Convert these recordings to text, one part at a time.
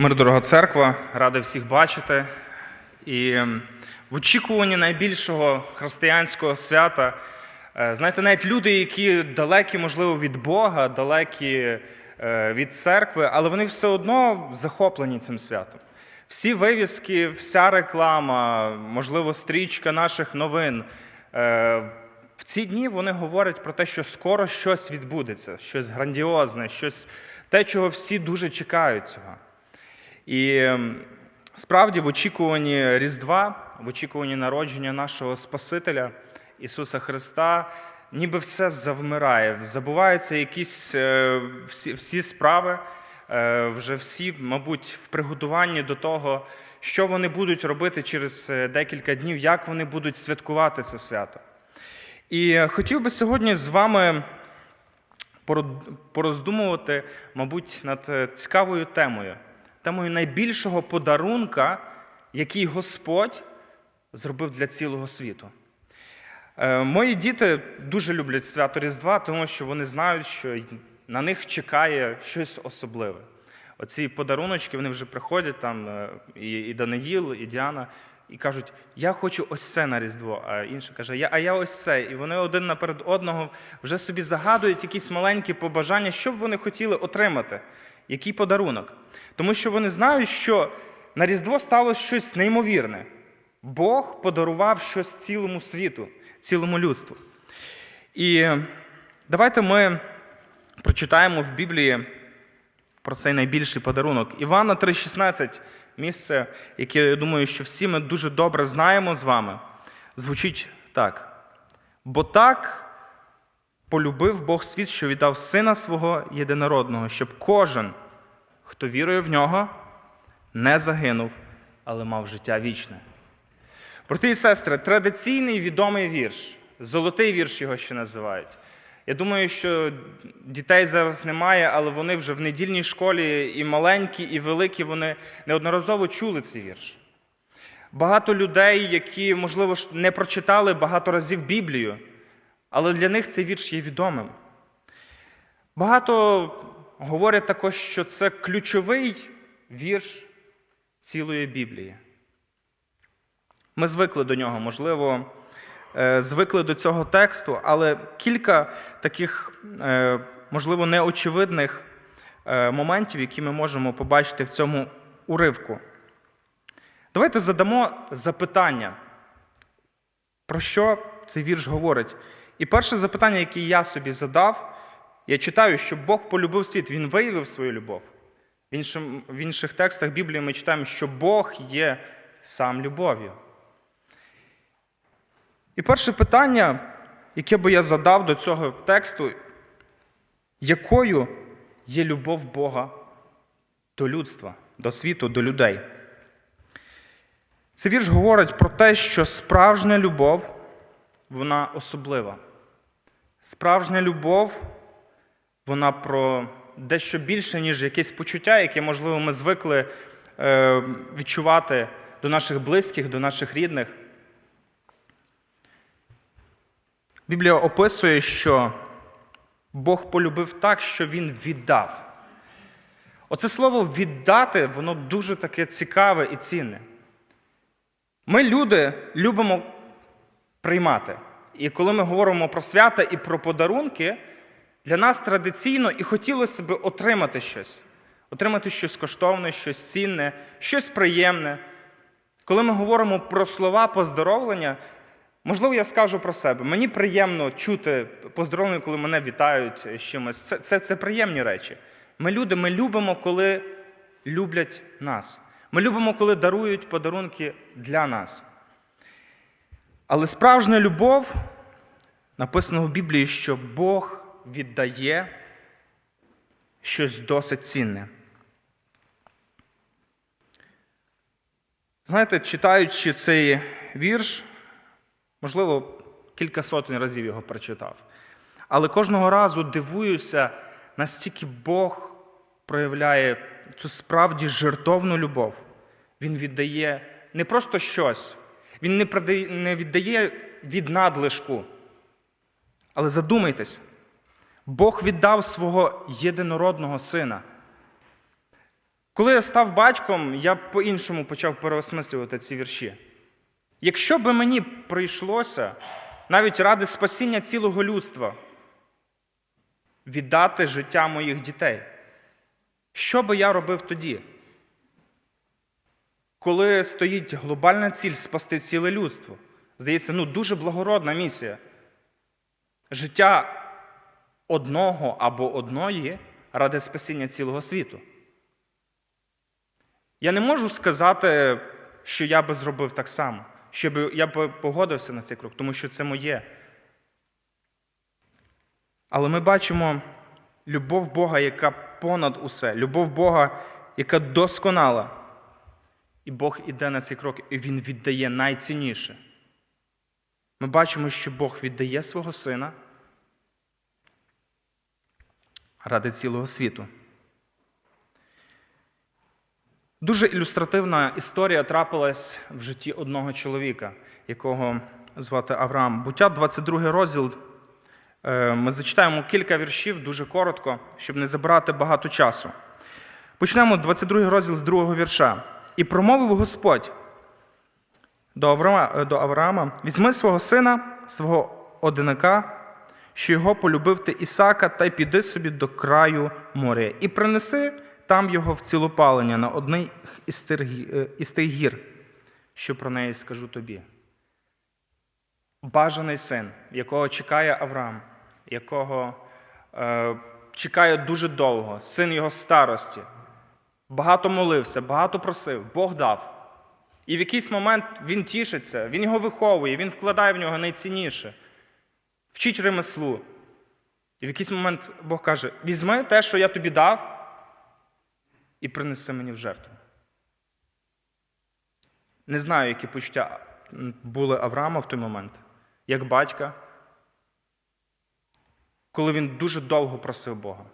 Мир, дорога церква, радий всіх бачити. І ем, в очікуванні найбільшого християнського свята, е, знаєте, навіть люди, які далекі, можливо, від Бога, далекі е, від церкви, але вони все одно захоплені цим святом. Всі вивіски, вся реклама, можливо, стрічка наших новин. е, В ці дні вони говорять про те, що скоро щось відбудеться, щось грандіозне, щось те, чого всі дуже чекають цього. І ем, справді в очікуванні Різдва, в очікуванні народження нашого Спасителя Ісуса Христа, ніби все завмирає, забуваються якісь е, всі, всі справи, е, вже всі, мабуть, в приготуванні до того, що вони будуть робити через е, декілька днів, як вони будуть святкувати це свято. І хотів би сьогодні з вами пороздумувати, мабуть, над цікавою темою, темою найбільшого подарунка, який Господь зробив для цілого світу. Е, Мої діти дуже люблять свято Різдва, тому що вони знають, що на них чекає щось особливе. Оці подаруночки вони вже приходять там е, і, і Даниїл, і Діана, і кажуть: Я хочу ось це на Різдво. А інший каже, я, а я ось це. І вони один наперед одного вже собі загадують якісь маленькі побажання, що б вони хотіли отримати, який подарунок. Тому що вони знають, що на Різдво сталося щось неймовірне. Бог подарував щось цілому світу, цілому людству. І давайте ми прочитаємо в Біблії про цей найбільший подарунок. Івана 3,16, місце, яке я думаю, що всі ми дуже добре знаємо з вами, звучить так. Бо так полюбив Бог світ, що віддав сина свого єдинородного, щоб кожен, хто вірує в нього, не загинув, але мав життя вічне. Брати і сестри, традиційний відомий вірш, золотий вірш його ще називають. Я думаю, що дітей зараз немає, але вони вже в недільній школі і маленькі, і великі, вони неодноразово чули цей вірш. Багато людей, які, можливо, не прочитали багато разів Біблію, але для них цей вірш є відомим. Багато говорять також, що це ключовий вірш цілої Біблії. Ми звикли до нього, можливо, е, звикли до цього тексту, але кілька таких, е, можливо, неочевидних е, моментів, які ми можемо побачити в цьому уривку. Давайте задамо запитання, про що цей вірш говорить. І перше запитання, яке я собі задав, я читаю, що Бог полюбив світ, Він виявив свою любов. В, іншим, в інших текстах Біблії ми читаємо, що Бог є сам любов'ю. І перше питання, яке би я задав до цього тексту, якою є любов Бога до людства, до світу, до людей? Цей вірш говорить про те, що справжня любов, вона особлива. Справжня любов, вона про дещо більше, ніж якесь почуття, яке, можливо, ми звикли е, відчувати до наших близьких, до наших рідних. Біблія описує, що Бог полюбив так, що Він віддав. Оце слово віддати, воно дуже таке цікаве і цінне. Ми, люди, любимо приймати. І коли ми говоримо про свята і про подарунки, для нас традиційно і хотілося б отримати щось, отримати щось коштовне, щось цінне, щось приємне. Коли ми говоримо про слова поздоровлення, можливо, я скажу про себе. Мені приємно чути поздоровлення, коли мене вітають з чимось. Це, це, це приємні речі. Ми люди, ми любимо, коли люблять нас. Ми любимо, коли дарують подарунки для нас. Але справжня любов написано в Біблії, що Бог віддає щось досить цінне. Знаєте, читаючи цей вірш, можливо, кілька сотень разів його прочитав. Але кожного разу дивуюся, настільки Бог проявляє цю справді жертовну любов. Він віддає не просто щось, він не, віддає від надлишку. Але задумайтесь, Бог віддав свого єдинородного сина. Коли я став батьком, я по-іншому почав переосмислювати ці вірші. Якщо би мені прийшлося навіть ради спасіння цілого людства віддати життя моїх дітей, що би я робив тоді? Коли стоїть глобальна ціль спасти ціле людство, здається, ну дуже благородна місія. Життя одного або одної ради спасіння цілого світу. Я не можу сказати, що я би зробив так само, що я б погодився на цей крок, тому що це моє. Але ми бачимо любов Бога, яка понад усе, любов Бога, яка досконала. І Бог іде на цей крок, і Він віддає найцінніше. Ми бачимо, що Бог віддає свого сина ради цілого світу. Дуже ілюстративна історія трапилась в житті одного чоловіка, якого звати Авраам. Буття 22 розділ. Е, Ми зачитаємо кілька віршів дуже коротко, щоб не забирати багато часу. Почнемо 22 розділ з другого вірша. І промовив Господь до Авраама, візьми свого сина, свого одиника, що його полюбив ти Ісака, та й піди собі до краю моря, і принеси там його в цілопалення на одній із е, тих гір, що про неї скажу тобі. Бажаний син, якого чекає Авраам, якого е, чекає дуже довго, син його старості, багато молився, багато просив, Бог дав. І в якийсь момент він тішиться, він його виховує, він вкладає в нього найцінніше, вчить ремеслу. І в якийсь момент Бог каже: візьми те, що я тобі дав, і принеси мені в жертву. Не знаю, які почуття були Авраама в той момент, як батька, коли він дуже довго просив Бога.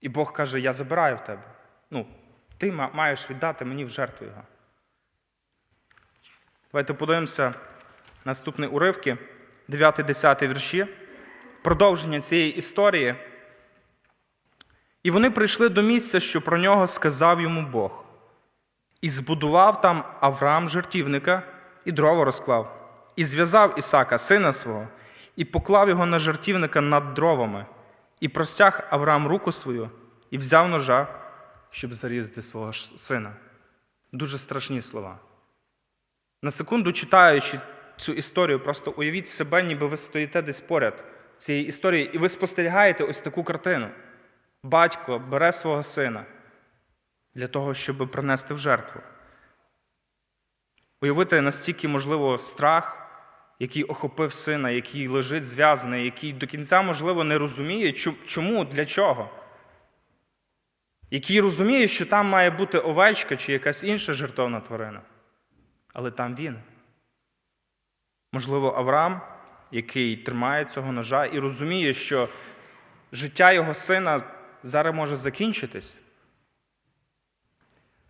І Бог каже: Я забираю в тебе. Ну, ти маєш віддати мені в жертву його. Давайте подивимося наступні уривки, 9-10 вірші, продовження цієї історії. І вони прийшли до місця, що про нього сказав йому Бог. І збудував там Авраам жертівника, і дрова розклав, і зв'язав Ісака, сина свого, і поклав його на жертівника над дровами, і простяг Авраам руку свою, і взяв ножа, щоб зарізати свого сина. Дуже страшні слова. На секунду читаючи цю історію, просто уявіть себе, ніби ви стоїте десь поряд цієї історії, і ви спостерігаєте ось таку картину. Батько бере свого сина для того, щоб принести в жертву. Уявити настільки, можливо, страх, який охопив сина, який лежить зв'язаний, який до кінця, можливо, не розуміє, чому, для чого. Який розуміє, що там має бути овечка чи якась інша жертовна тварина. Але там він. Можливо, Авраам, який тримає цього ножа і розуміє, що життя його сина зараз може закінчитись.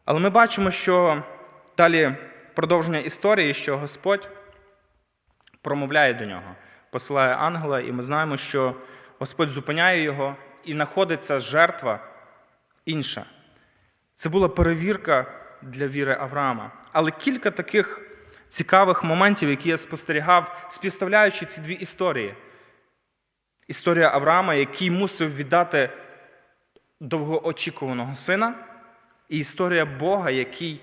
Але ми бачимо, що далі продовження історії, що Господь промовляє до нього, посилає ангела, і ми знаємо, що Господь зупиняє його і знаходиться жертва інша. Це була перевірка для віри Авраама. Але кілька таких цікавих моментів, які я спостерігав, співставляючи ці дві історії. Історія Авраама, який мусив віддати довгоочікуваного сина, і історія Бога, який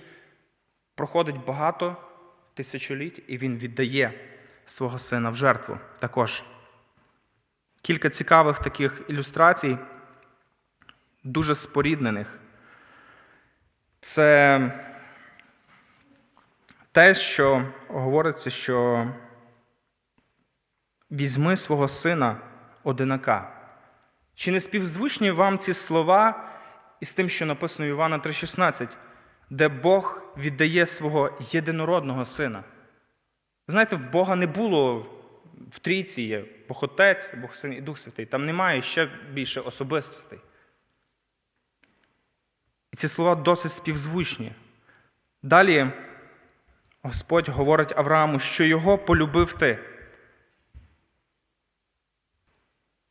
проходить багато тисячоліть, і він віддає свого сина в жертву також. Кілька цікавих таких ілюстрацій, дуже споріднених. Це те, що говориться, що візьми свого сина одинака. Чи не співзвучні вам ці слова із тим, що написано в Івана 3,16, де Бог віддає свого єдинородного сина? Знаєте, в Бога не було в трійці є Бог Отець, Бог Син і Дух Святий. Там немає ще більше особистостей. І ці слова досить співзвучні. Далі Господь говорить Аврааму, що його полюбив ти.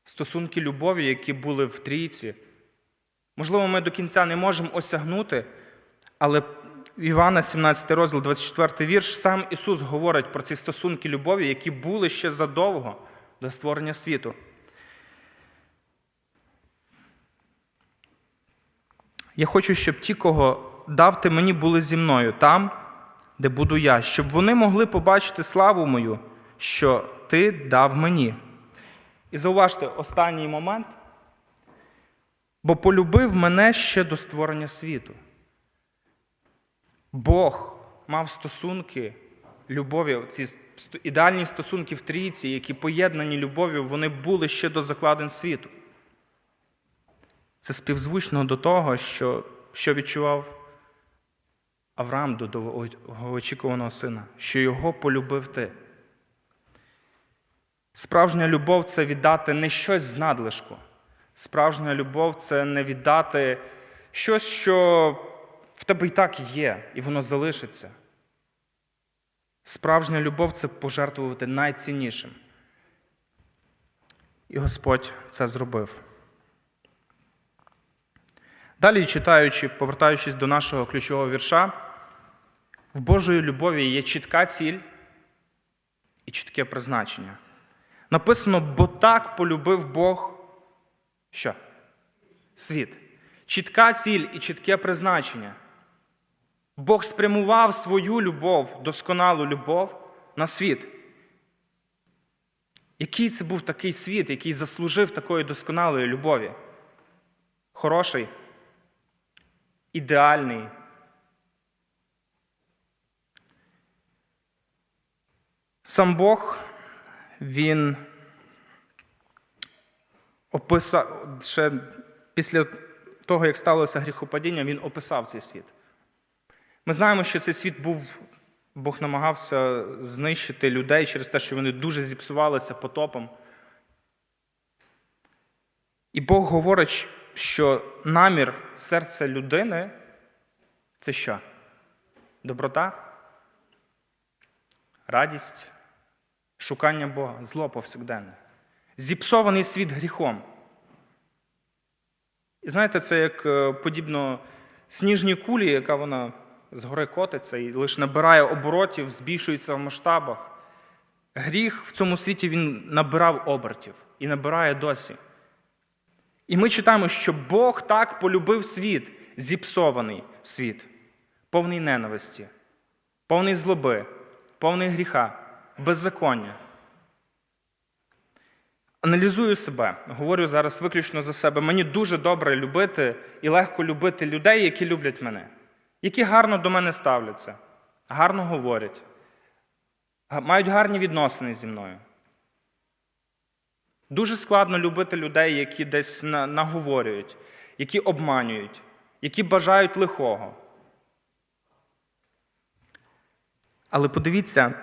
Стосунки любові, які були в трійці, Можливо, ми до кінця не можемо осягнути, але Івана, 17 розділ, 24 вірш, сам Ісус говорить про ці стосунки любові, які були ще задовго до створення світу. Я хочу, щоб ті, кого дав ти мені, були зі мною там, де буду я, щоб вони могли побачити славу мою, що ти дав мені. І зауважте останній момент, бо полюбив мене ще до створення світу. Бог мав стосунки любові, ці ідеальні стосунки в трійці, які поєднані любов'ю, вони були ще до закладин світу. Це співзвучно до того, що, що відчував Авраам до довгоочікуваного сина, що його полюбив ти. Справжня любов це віддати не щось з надлишку. Справжня любов це не віддати щось, що в тебе і так є, і воно залишиться. Справжня любов це пожертвувати найціннішим. І Господь це зробив. Далі, читаючи, повертаючись до нашого ключового вірша, в Божої любові є чітка ціль і чітке призначення. Написано, бо так полюбив Бог що? Світ. Чітка ціль і чітке призначення. Бог спрямував свою любов, досконалу любов на світ. Який це був такий світ, який заслужив такої досконалої любові? Хороший, ідеальний. Сам Бог, він описав ще після того, як сталося гріхопадіння, він описав цей світ. Ми знаємо, що цей світ був, Бог намагався знищити людей через те, що вони дуже зіпсувалися потопом. І Бог говорить, що намір серця людини це що? Доброта, радість, шукання Бога, зло повсякденне. Зіпсований світ гріхом. І знаєте, це як е, подібно сніжній кулі, яка вона згори котиться і лише набирає оборотів, збільшується в масштабах. Гріх в цьому світі він набирав обертів і набирає досі. І ми читаємо, що Бог так полюбив світ, зіпсований світ, повний ненависті, повний злоби, повний гріха, беззаконня. Аналізую себе, говорю зараз виключно за себе. Мені дуже добре любити і легко любити людей, які люблять мене, які гарно до мене ставляться, гарно говорять, мають гарні відносини зі мною. Дуже складно любити людей, які десь наговорюють, які обманюють, які бажають лихого. Але подивіться,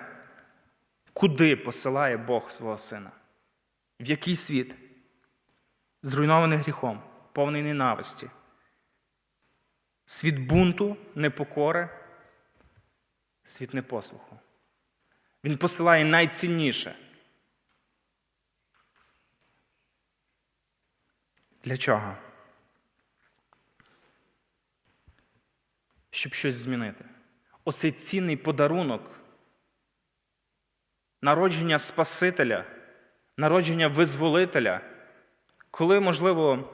куди посилає Бог свого сина. В який світ? Зруйнований гріхом, повний ненависті. Світ бунту, непокори, світ непослуху. Він посилає найцінніше. Для чого? Щоб щось змінити. Оцей цінний подарунок народження Спасителя, народження визволителя, коли, можливо,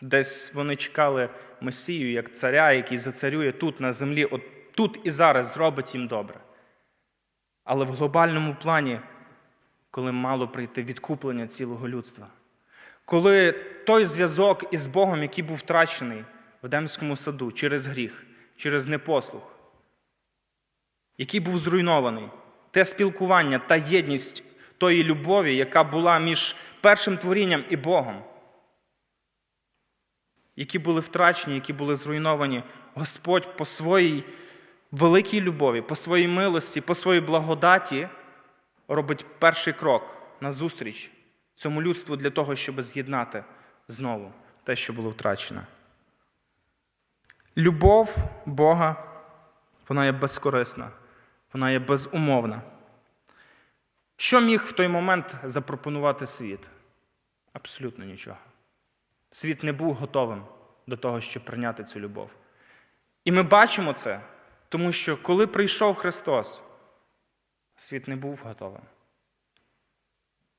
десь вони чекали Месію як царя, який зацарює тут на землі, от тут і зараз зробить їм добре. Але в глобальному плані, коли мало прийти відкуплення цілого людства, коли той зв'язок із Богом, який був втрачений в Едемському саду через гріх, через непослух, який був зруйнований, те спілкування та єдність тої любові, яка була між першим творінням і Богом, які були втрачені, які були зруйновані, Господь по своїй великій любові, по своїй милості, по своїй благодаті робить перший крок назустріч цьому людству для того, щоб з'єднати знову те, що було втрачено. Любов Бога, вона є безкорисна, вона є безумовна. Що міг в той момент запропонувати світ? Абсолютно нічого. Світ не був готовим до того, щоб прийняти цю любов. І ми бачимо це, тому що коли прийшов Христос, світ не був готовим.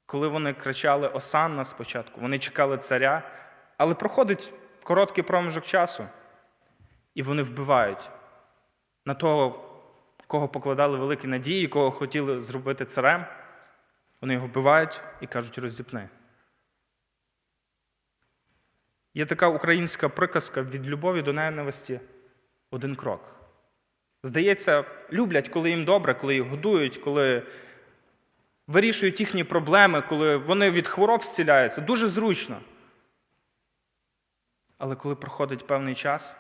Коли вони кричали Осанна спочатку, вони чекали царя, але проходить короткий проміжок часу, і вони вбивають на того, кого покладали великі надії, кого хотіли зробити царем. Вони його вбивають і кажуть, роззіпни. Є така українська приказка від любові до ненависті один крок. Здається, люблять, коли їм добре, коли їх годують, коли вирішують їхні проблеми, коли вони від хвороб зціляються. Дуже зручно. Але коли проходить певний час,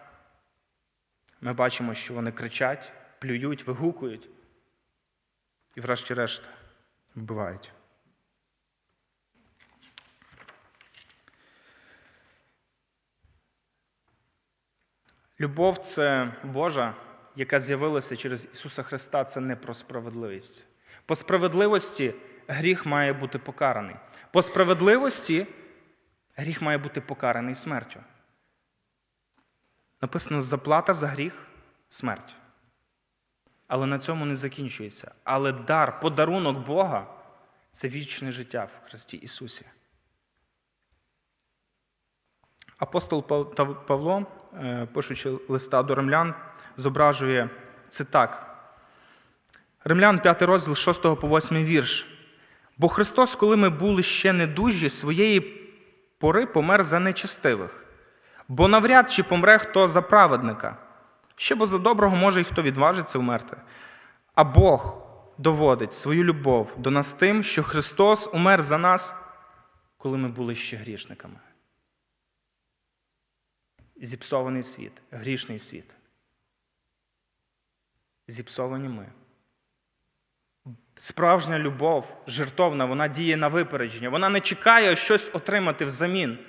ми бачимо, що вони кричать, плюють, вигукують і, врешті-решт, вбивають. Любов це Божа, яка з'явилася через Ісуса Христа, це не про справедливість. По справедливості гріх має бути покараний. По справедливості гріх має бути покараний смертю. Написано, заплата за гріх смерть. Але на цьому не закінчується. Але дар, подарунок Бога це вічне життя в Христі Ісусі. Апостол Павло, е, пишучи листа до римлян, зображує це так. Римлян, 5 розділ 6 по 8 вірш. Бо Христос, коли ми були ще недужі, своєї пори помер за нечестивих. Бо навряд чи помре хто за праведника, ще бо за доброго може й хто відважиться вмерти. А Бог доводить свою любов до нас тим, що Христос умер за нас, коли ми були ще грішниками. Зіпсований світ, грішний світ. Зіпсовані ми. Справжня любов, жертовна, вона діє на випередження. Вона не чекає щось отримати взамін.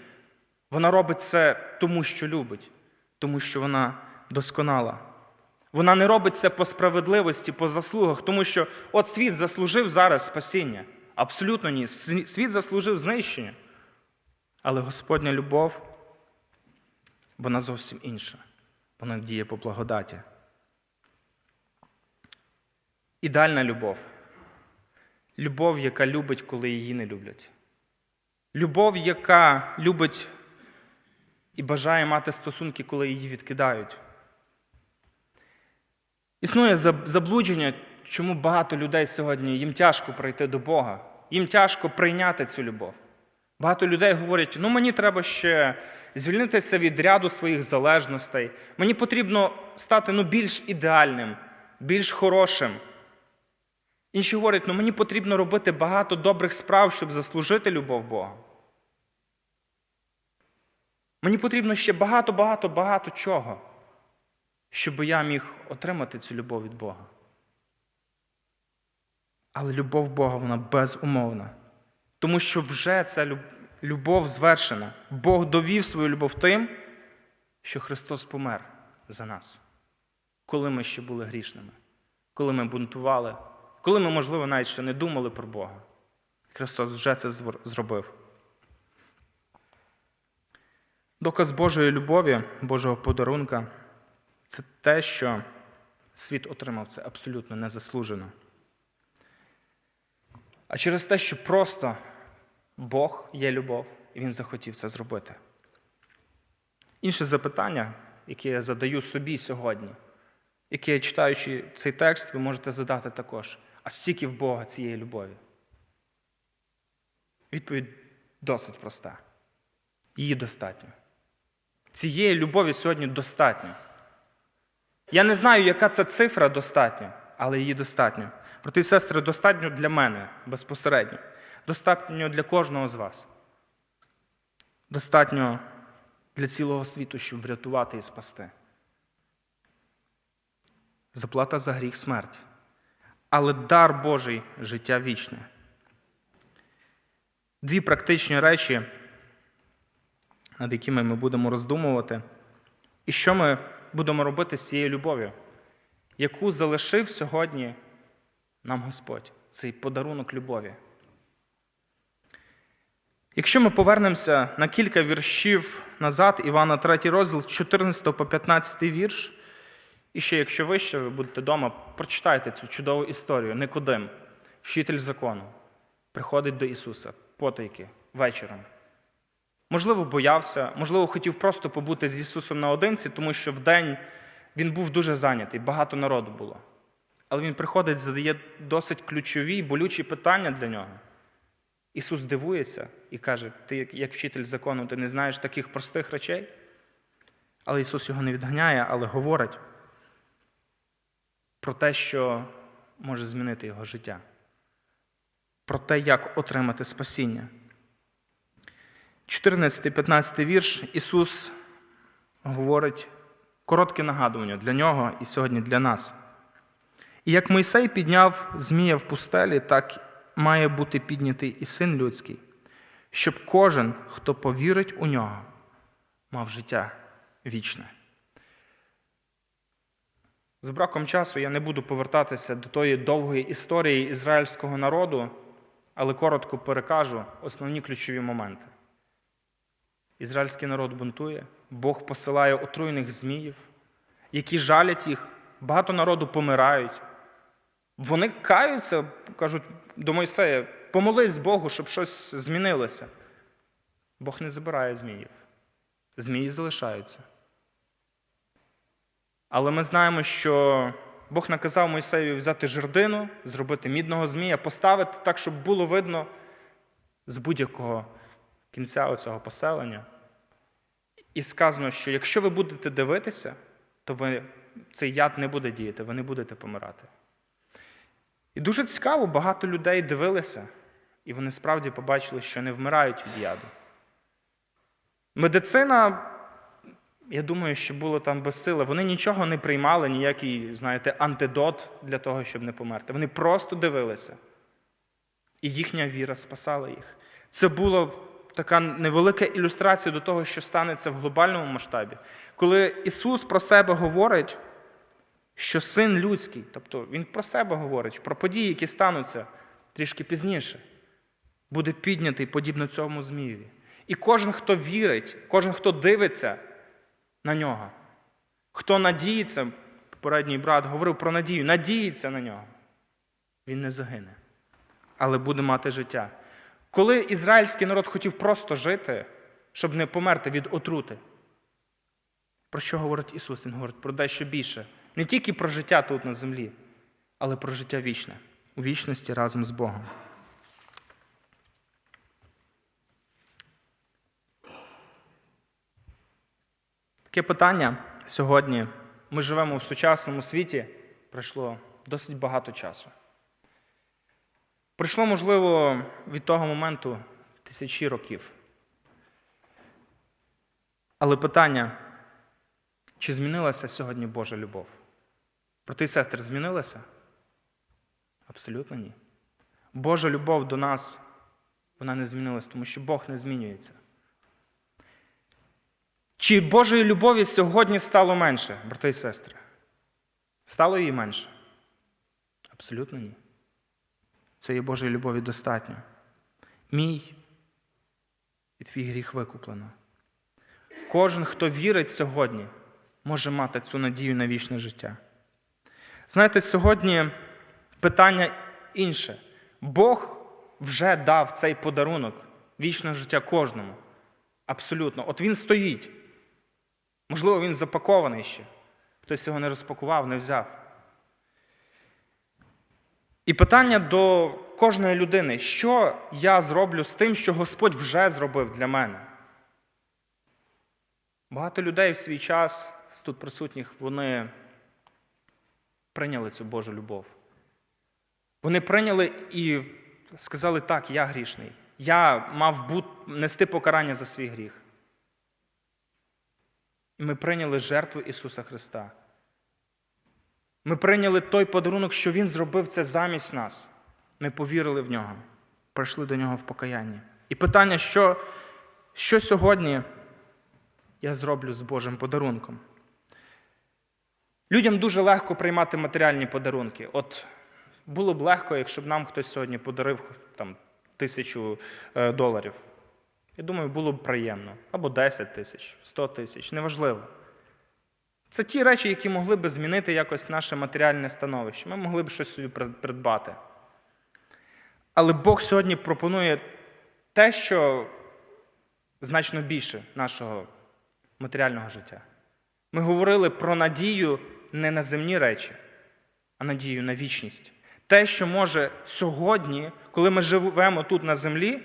Вона робить це тому, що любить, тому що вона досконала. Вона не робить це по справедливості, по заслугах, тому що от світ заслужив зараз спасіння. Абсолютно ні. Світ заслужив знищення. Але Господня любов, вона зовсім інша. Вона діє по благодаті. Ідеальна любов. Любов, яка любить, коли її не люблять. Любов, яка любить і бажає мати стосунки, коли її відкидають. Існує заблудження, чому багато людей сьогодні їм тяжко прийти до Бога, їм тяжко прийняти цю любов. Багато людей говорять: ну мені треба ще звільнитися від ряду своїх залежностей. Мені потрібно стати ну, більш ідеальним, більш хорошим. Інші говорять, ну мені потрібно робити багато добрих справ, щоб заслужити любов Бога. Мені потрібно ще багато, багато, багато чого, щоб я міг отримати цю любов від Бога. Але любов Бога, вона безумовна. Тому що вже ця любов звершена. Бог довів свою любов тим, що Христос помер за нас, коли ми ще були грішними, коли ми бунтували, коли ми, можливо, навіть ще не думали про Бога. Христос вже це зробив. Доказ Божої любові, Божого подарунка це те, що світ отримав це абсолютно незаслужено. А через те, що просто Бог є любов, і Він захотів це зробити. Інше запитання, яке я задаю собі сьогодні, яке, читаючи цей текст, ви можете задати також. А стільки в Бога цієї любові? Відповідь досить проста. Її достатньо. Цієї любові сьогодні достатньо. Я не знаю, яка це цифра достатньо, але її достатньо. Брати і сестри, достатньо для мене безпосередньо. Достатньо для кожного з вас. Достатньо для цілого світу, щоб врятувати і спасти. Заплата за гріх смерть. Але дар Божий життя вічне. Дві практичні речі, над якими ми будемо роздумувати, і що ми будемо робити з цією любов'ю, яку залишив сьогодні нам Господь, цей подарунок любові. Якщо ми повернемося на кілька віршів назад, Івана 3 розділ, з 14 по 15 вірш, і ще, якщо ви ще ви будете вдома, прочитайте цю чудову історію. Никодим, вчитель закону, приходить до Ісуса потайки вечором. Можливо, боявся, можливо, хотів просто побути з Ісусом наодинці, тому що вдень він був дуже зайнятий, багато народу було. Але він приходить, задає досить ключові, болючі питання для нього. Ісус дивується і каже: Ти, як вчитель закону, ти не знаєш таких простих речей? Але Ісус його не відганяє, але говорить про те, що може змінити його життя, про те, як отримати спасіння. 14-15 вірш Ісус говорить коротке нагадування для нього і сьогодні для нас. І як Мойсей підняв Змія в пустелі, так має бути піднятий і син людський, щоб кожен, хто повірить у нього, мав життя вічне. З браком часу я не буду повертатися до тої довгої історії ізраїльського народу, але коротко перекажу основні ключові моменти. Ізраїльський народ бунтує, Бог посилає отруйних зміїв, які жалять їх, багато народу помирають. Вони каються, кажуть до Мойсея, помолись Богу, щоб щось змінилося. Бог не забирає зміїв. Змії залишаються. Але ми знаємо, що Бог наказав Мойсею взяти жердину, зробити мідного змія, поставити так, щоб було видно з будь-якого кінця цього поселення. І сказано, що якщо ви будете дивитися, то ви, цей яд не буде діяти, ви не будете помирати. І дуже цікаво, багато людей дивилися, і вони справді побачили, що не вмирають від яду. Медицина, я думаю, що було там безсила. Вони нічого не приймали, ніякий, знаєте, антидот для того, щоб не померти. Вони просто дивилися. І їхня віра спасала їх. Це була така невелика ілюстрація до того, що станеться в глобальному масштабі. Коли Ісус про себе говорить, що син людський, тобто Він про себе говорить, про події, які стануться трішки пізніше, буде піднятий подібно цьому Змієві. І кожен, хто вірить, кожен, хто дивиться на нього, хто надіється, попередній брат говорив про надію, надіється на нього, він не загине, але буде мати життя. Коли ізраїльський народ хотів просто жити, щоб не померти від отрути, про що говорить Ісус? Він говорить про дещо більше. Не тільки про життя тут на землі, але про життя вічне, у вічності разом з Богом. Таке питання сьогодні. Ми живемо в сучасному світі, пройшло досить багато часу. Пройшло, можливо, від того моменту тисячі років. Але питання, чи змінилася сьогодні Божа любов? Брати і сестри, змінилася? Абсолютно ні. Божа любов до нас, вона не змінилася, тому що Бог не змінюється. Чи Божої любові сьогодні стало менше, брати і сестри? Стало її менше? Абсолютно ні. Цієї Божої любові достатньо. Мій і твій гріх викуплено. Кожен, хто вірить сьогодні, може мати цю надію на вічне життя. Знаєте, сьогодні питання інше. Бог вже дав цей подарунок вічного життя кожному. Абсолютно. От він стоїть. Можливо, він запакований ще. Хтось його не розпакував, не взяв. І питання до кожної людини, що я зроблю з тим, що Господь вже зробив для мене? Багато людей в свій час, з тут присутніх, вони прийняли цю Божу любов. Вони прийняли і сказали, так, я грішний. Я мав бути, нести покарання за свій гріх. І ми прийняли жертву Ісуса Христа. Ми прийняли той подарунок, що Він зробив це замість нас. Ми повірили в нього, прийшли до нього в покаянні. І питання, що, що сьогодні я зроблю з Божим подарунком? Людям дуже легко приймати матеріальні подарунки. От було б легко, якщо б нам хтось сьогодні подарив там, тисячу е, доларів. Я думаю, було б приємно. Або 10 тисяч, 100 тисяч, неважливо. Це ті речі, які могли б змінити якось наше матеріальне становище. Ми могли б щось собі придбати. Але Бог сьогодні пропонує те, що значно більше нашого матеріального життя. Ми говорили про надію не на земні речі, а надію на вічність. Те, що може сьогодні, коли ми живемо тут на землі,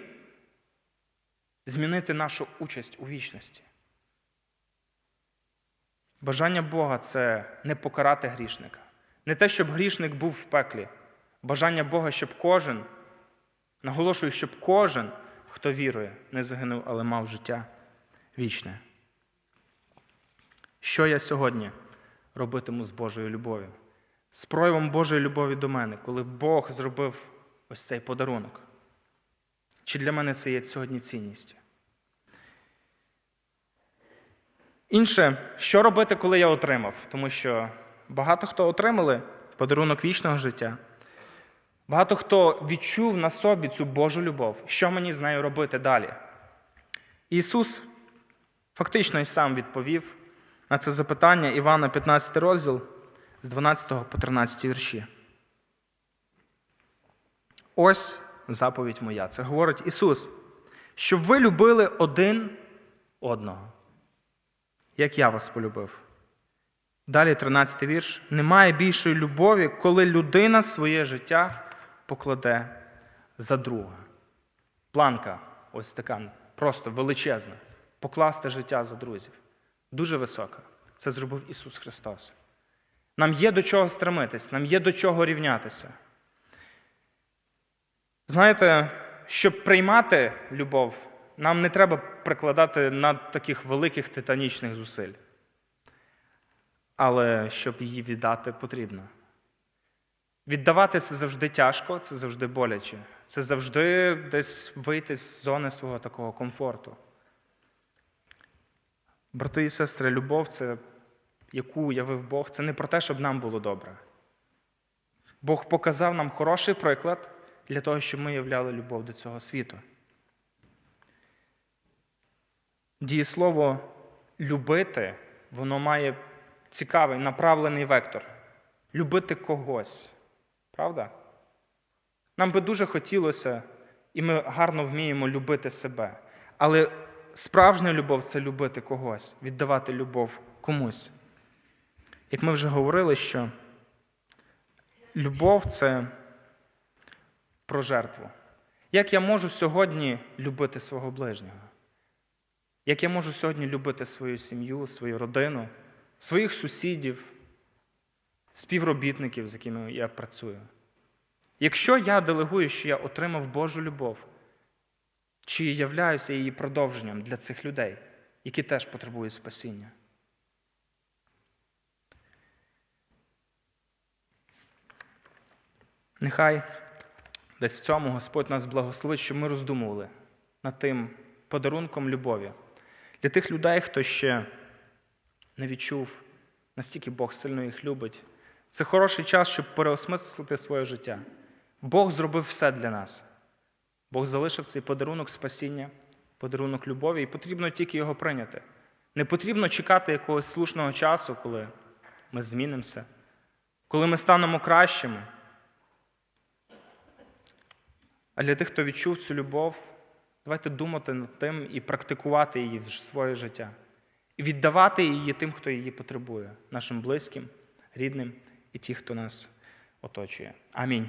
змінити нашу участь у вічності. Бажання Бога це не покарати грішника. Не те, щоб грішник був в пеклі. Бажання Бога, щоб кожен, наголошую, щоб кожен, хто вірує, не загинув, але мав життя вічне. Що я сьогодні робитиму з Божою любов'ю? З проявом Божої любові до мене, коли Бог зробив ось цей подарунок. Чи для мене це є сьогодні цінністю? Інше, що робити, коли я отримав? Тому що багато хто отримали подарунок вічного життя. Багато хто відчув на собі цю Божу любов. Що мені з нею робити далі? Ісус фактично і сам відповів на це запитання Івана 15 розділ з 12 по 13 вірші. Ось заповідь моя. Це говорить Ісус, щоб ви любили один одного, як я вас полюбив. Далі 13 вірш. Немає більшої любові, коли людина своє життя покладе за друга. Планка ось така, просто величезна. Покласти життя за друзів. Дуже висока. Це зробив Ісус Христос. Нам є до чого стремитись, нам є до чого рівнятися. Знаєте, щоб приймати любов, нам не треба прикладати над таких великих титанічних зусиль. Але щоб її віддати, потрібно. Віддавати це завжди тяжко, це завжди боляче. Це завжди десь вийти з зони свого такого комфорту. Брати і сестри, любов це яку явив Бог, це не про те, щоб нам було добре. Бог показав нам хороший приклад для того, щоб ми являли любов до цього світу. Дієслово любити, воно має цікавий направлений вектор. Любити когось. Правда? Нам би дуже хотілося, і ми гарно вміємо любити себе. Але справжня любов це любити когось, віддавати любов комусь. Як ми вже говорили, що любов це про жертву. Як я можу сьогодні любити свого ближнього? Як я можу сьогодні любити свою сім'ю, свою родину, своїх сусідів, співробітників, з якими я працюю? Якщо я делегую, що я отримав Божу любов, чи являюся її продовженням для цих людей, які теж потребують спасіння? Нехай десь в цьому Господь нас благословить, щоб ми роздумували над тим подарунком любові. Для тих людей, хто ще не відчув, настільки Бог сильно їх любить, це хороший час, щоб переосмислити своє життя. Бог зробив все для нас. Бог залишив цей подарунок спасіння, подарунок любові, і потрібно тільки його прийняти. Не потрібно чекати якогось слушного часу, коли ми змінимося, коли ми станемо кращими. А для тих, хто відчув цю любов, давайте думати над тим і практикувати її в своє життя. І віддавати її тим, хто її потребує, нашим близьким, рідним і ті, хто нас оточує. Амінь.